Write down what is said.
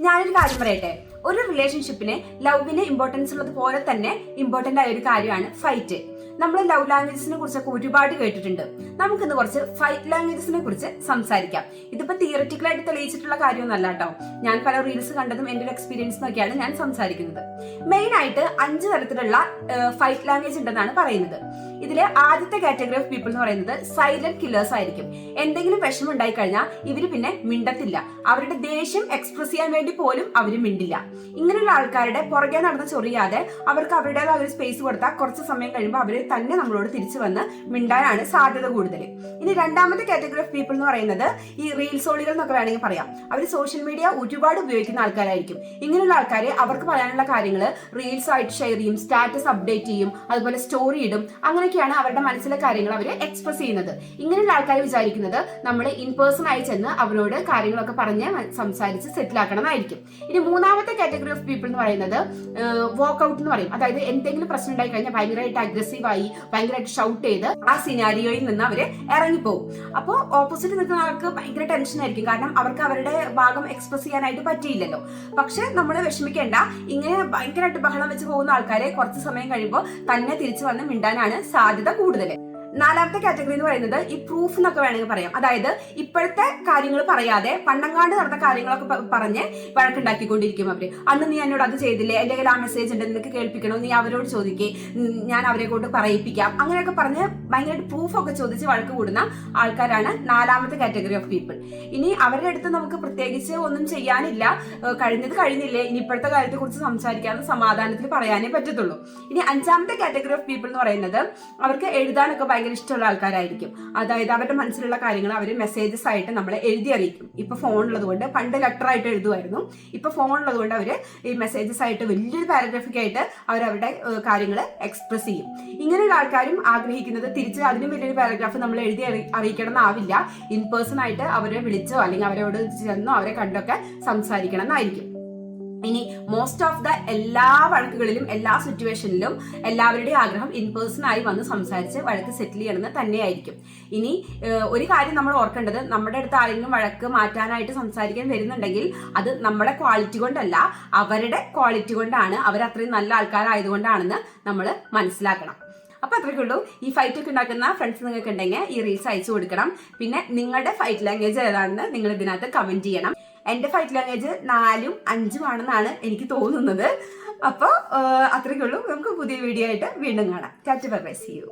ഞാനൊരു കാര്യം പറയട്ടെ? ഒരു റിലേഷൻഷിപ്പിന് ലവിന് ഇമ്പോർട്ടൻസ് ഉള്ളത് പോലെ തന്നെ ഇമ്പോർട്ടന്റ് ആയ ഒരു കാര്യമാണ് ഫൈറ്റ് നമ്മൾ ലവ് ലാംഗ്വേജസിനെ കുറിച്ചൊക്കെ ഒരുപാട് കേട്ടിട്ടുണ്ട്. നമുക്കിന്ന് കുറച്ച് ഫൈറ്റ് ലാംഗ്വേജസിനെ കുറിച്ച് സംസാരിക്കാം. ഇതിപ്പോ തിയററ്റിക്കലായിട്ട് തെളിയിച്ചിട്ടുള്ള കാര്യമൊന്നല്ല കേട്ടോ. ഞാൻ പല റീൽസ് കണ്ടതും എന്റെ ഒരു എക്സ്പീരിയൻസ് നോക്കിയാണ് ഞാൻ സംസാരിക്കുന്നത്. മെയിൻ ആയിട്ട് അഞ്ച് തരത്തിലുള്ള ഫൈറ്റ് ലാംഗ്വേജ് ഉണ്ടെന്നാണ് പറയുന്നത്. ഇതിലെ ആദ്യത്തെ കാറ്റഗറി ഓഫ് പീപ്പിൾ എന്ന് പറയുന്നത് സൈലന്റ് കില്ലേഴ്സ് ആയിരിക്കും. എന്തെങ്കിലും വിഷമം ഉണ്ടായി കഴിഞ്ഞാൽ ഇവർ പിന്നെ മിണ്ടത്തില്ല. അവരുടെ ദേഷ്യം എക്സ്പ്രസ് ചെയ്യാൻ വേണ്ടി പോലും അവർ മിണ്ടില്ല. ഇങ്ങനെയുള്ള ആൾക്കാരുടെ പുറകെ നടന്ന് ചൊറിയാതെ അവർക്ക് അവരുടേതായ ഒരു സ്പേസ് കൊടുത്താൽ കുറച്ച് സമയം കഴിയുമ്പോൾ അവർ തന്നെ നമ്മളോട് തിരിച്ചു വന്ന് മിണ്ടാനാണ് സാധ്യത കൂടുതൽ. ഇനി രണ്ടാമത്തെ കാറ്റഗറി ഓഫ് പീപ്പിൾ എന്ന് പറയുന്നത് ഈ റീൽസോളികൾ എന്നൊക്കെ വേണമെങ്കിൽ പറയാം. അവർ സോഷ്യൽ മീഡിയ ഒരുപാട് ഉപയോഗിക്കുന്ന ആൾക്കാരായിരിക്കും. ഇങ്ങനെയുള്ള ആൾക്കാരെ അവർക്ക് പറയാനുള്ള കാര്യങ്ങൾ റീൽസ് ആയിട്ട് ഷെയർ ചെയ്യും സ്റ്റാറ്റസ് അപ്ഡേറ്റ് ചെയ്യും അതുപോലെ സ്റ്റോറി ഇടും. അങ്ങനെയൊക്കെയാണ് അവരുടെ മനസ്സിലെ കാര്യങ്ങൾ അവർ എക്സ്പ്രസ് ചെയ്യുന്നത്. ഇങ്ങനെയുള്ള ആൾക്കാർ വിചാരിക്കുന്നത് നമ്മൾ ഇൻ പേഴ്സൺ ആയി ചെന്ന് അവരോട് കാര്യങ്ങളൊക്കെ പറഞ്ഞ് സംസാരിച്ച് സെറ്റിൽ ആക്കണമായിരിക്കും. ഇനി മൂന്നാമത്തെ കാറ്റഗറി ഓഫ് പീപ്പിൾ എന്ന് പറയുന്നത് വാക്ക് ഔട്ട് എന്ന് പറയും. അതായത് എന്തെങ്കിലും പ്രശ്നം ഉണ്ടായി കഴിഞ്ഞാൽ ഭയങ്കരമായിട്ട് അഗ്രസീവ് ആയി ഭയങ്കരമായിട്ട് ഷൗട്ട് ചെയ്ത് ആ സിനാരിയോയിൽ നിന്ന് അവർ ഇറങ്ങിപ്പോകും അപ്പോൾ ഓപ്പോസിറ്റ് നിൽക്കുന്ന ആൾക്ക് ഭയങ്കര ടെൻഷൻ ആയിരിക്കും. കാരണം അവർക്ക് അവരുടെ ഭാഗം എക്സ്പ്രസ് ചെയ്യാനായിട്ട് പറ്റിയില്ലല്ലോ. പക്ഷെ നമ്മൾ വിഷമിക്കേണ്ട. ഇങ്ങനെ ഭയങ്കരമായിട്ട് ബഹളം വെച്ച് പോകുന്ന ആൾക്കാരെ കുറച്ച് സമയം കഴിയുമ്പോൾ തന്നെ തിരിച്ചു വന്ന് മിണ്ടാനാണ് സാധ്യത കൂടുതൽ നാലാമത്തെ കാറ്റഗറി എന്ന് പറയുന്നത് ഈ പ്രൂഫ് എന്നൊക്കെ വേണമെങ്കിൽ പറയാം. അതായത് ഇപ്പോഴത്തെ കാര്യങ്ങൾ പറയാതെ പണ്ടങ്ങാണ്ട് നടന്ന കാര്യങ്ങളൊക്കെ പറഞ്ഞ് വഴക്കുണ്ടാക്കിക്കൊണ്ടിരിക്കും അവർ. അന്ന് നീ എന്നോട് അത് ചെയ്തില്ലേ? എന്റെ കയ്യിൽ ആ മെസ്സേജ് ഉണ്ട് നിനക്ക് കേൾപ്പിക്കണോ? നീ അവരോട് ചോദിക്കേ. ഞാൻ അവരെ കൊണ്ട് പറയിപ്പിക്കാം. അങ്ങനെയൊക്കെ പറഞ്ഞ് ഭയങ്കരമായിട്ട് പ്രൂഫ് ഒക്കെ ചോദിച്ച് വഴക്ക് കൂടുന്ന ആൾക്കാരാണ് നാലാമത്തെ കാറ്റഗറി ഓഫ് പീപ്പിൾ ഇനി അവരുടെ അടുത്ത് നമുക്ക് പ്രത്യേകിച്ച് ഒന്നും ചെയ്യാനില്ല. കഴിഞ്ഞത് കഴിഞ്ഞില്ലേ? ഇനി ഇപ്പോഴത്തെ കാര്യത്തെ കുറിച്ച് സംസാരിക്കാതെ സമാധാനത്തിൽ പറയാനേ പറ്റത്തുള്ളൂ. ഇനി അഞ്ചാമത്തെ കാറ്റഗറി ഓഫ് പീപ്പിൾ എന്ന് പറയുന്നത് അവർക്ക് എഴുതാനൊക്കെ ഭയങ്കര ഇഷ്ടമുള്ള ആൾക്കാരായിരിക്കും. അതായത് അവരുടെ മനസ്സിലുള്ള കാര്യങ്ങൾ അവർ മെസ്സേജസ് ആയിട്ട് നമ്മളെ എഴുതി അറിയിക്കും. ഇപ്പൊ ഫോണുള്ളത് കൊണ്ട് പണ്ട് ലെറ്റർ ആയിട്ട് എഴുതുമായിരുന്നു. ഇപ്പൊ ഫോണുള്ളത് കൊണ്ട് അവർ ഈ മെസ്സേജസ് ആയിട്ട് വലിയൊരു പാരഗ്രാഫിക് ആയിട്ട് അവർ അവരുടെ കാര്യങ്ങൾ എക്സ്പ്രസ് ചെയ്യും. ഇങ്ങനെയുള്ള ആൾക്കാരും ആഗ്രഹിക്കുന്നത് തിരിച്ച് അതിനും വലിയൊരു പാരഗ്രാഫ് നമ്മൾ എഴുതി അറി- അറിയിക്കണം എന്നാവില്ല ഇൻ പേഴ്സൺ ആയിട്ട് അവരെ വിളിച്ചോ അല്ലെങ്കിൽ അവരോട് ചെന്നോ അവരെ കണ്ടൊക്കെ സംസാരിക്കണം എന്നായിരിക്കും. ഇനി മോസ്റ്റ് ഓഫ് ദ എല്ലാ വഴക്കുകളിലും എല്ലാ സിറ്റുവേഷനിലും എല്ലാവരുടെയും ആഗ്രഹം ഇൻ പേഴ്സൺ ആയി വന്ന് സംസാരിച്ച് വഴക്ക് സെറ്റിൽ ചെയ്യണമെന്ന് തന്നെയായിരിക്കും. ഇനി ഒരു കാര്യം നമ്മൾ ഓർക്കേണ്ടത് നമ്മുടെ അടുത്ത് ആരെങ്കിലും വഴക്ക് മാറ്റാനായിട്ട് സംസാരിക്കാൻ വരുന്നുണ്ടെങ്കിൽ അത് നമ്മുടെ ക്വാളിറ്റി കൊണ്ടല്ല അവരുടെ ക്വാളിറ്റി കൊണ്ടാണ് അവർ അത്രയും നല്ല ആൾക്കാരായതുകൊണ്ടാണെന്ന് നമ്മൾ മനസ്സിലാക്കണം. അപ്പൊ അത്രയ്ക്കേ ഉള്ളൂ. ഈ ഫൈറ്റ് ഒക്കെ ഉണ്ടാക്കുന്ന ഫ്രണ്ട്സ് നിങ്ങൾക്ക് ഉണ്ടെങ്കിൽ ഈ റീൽസ് അയച്ചു കൊടുക്കണം. പിന്നെ നിങ്ങളുടെ ഫൈറ്റ് ലാംഗ്വേജ് ഏതാണെന്ന് നിങ്ങൾ ഇതിനകത്ത് കമന്റ് ചെയ്യണം. എന്റെ ഫൈറ്റ് ലാംഗ്വേജ് നാലും അഞ്ചും ആണെന്നാണ് എനിക്ക് തോന്നുന്നത്. അപ്പോൾ അത്രയ്ക്കുള്ളൂ. നമുക്ക് പുതിയ വീഡിയോ ആയിട്ട് വീണ്ടും കാണാം. Tata by C U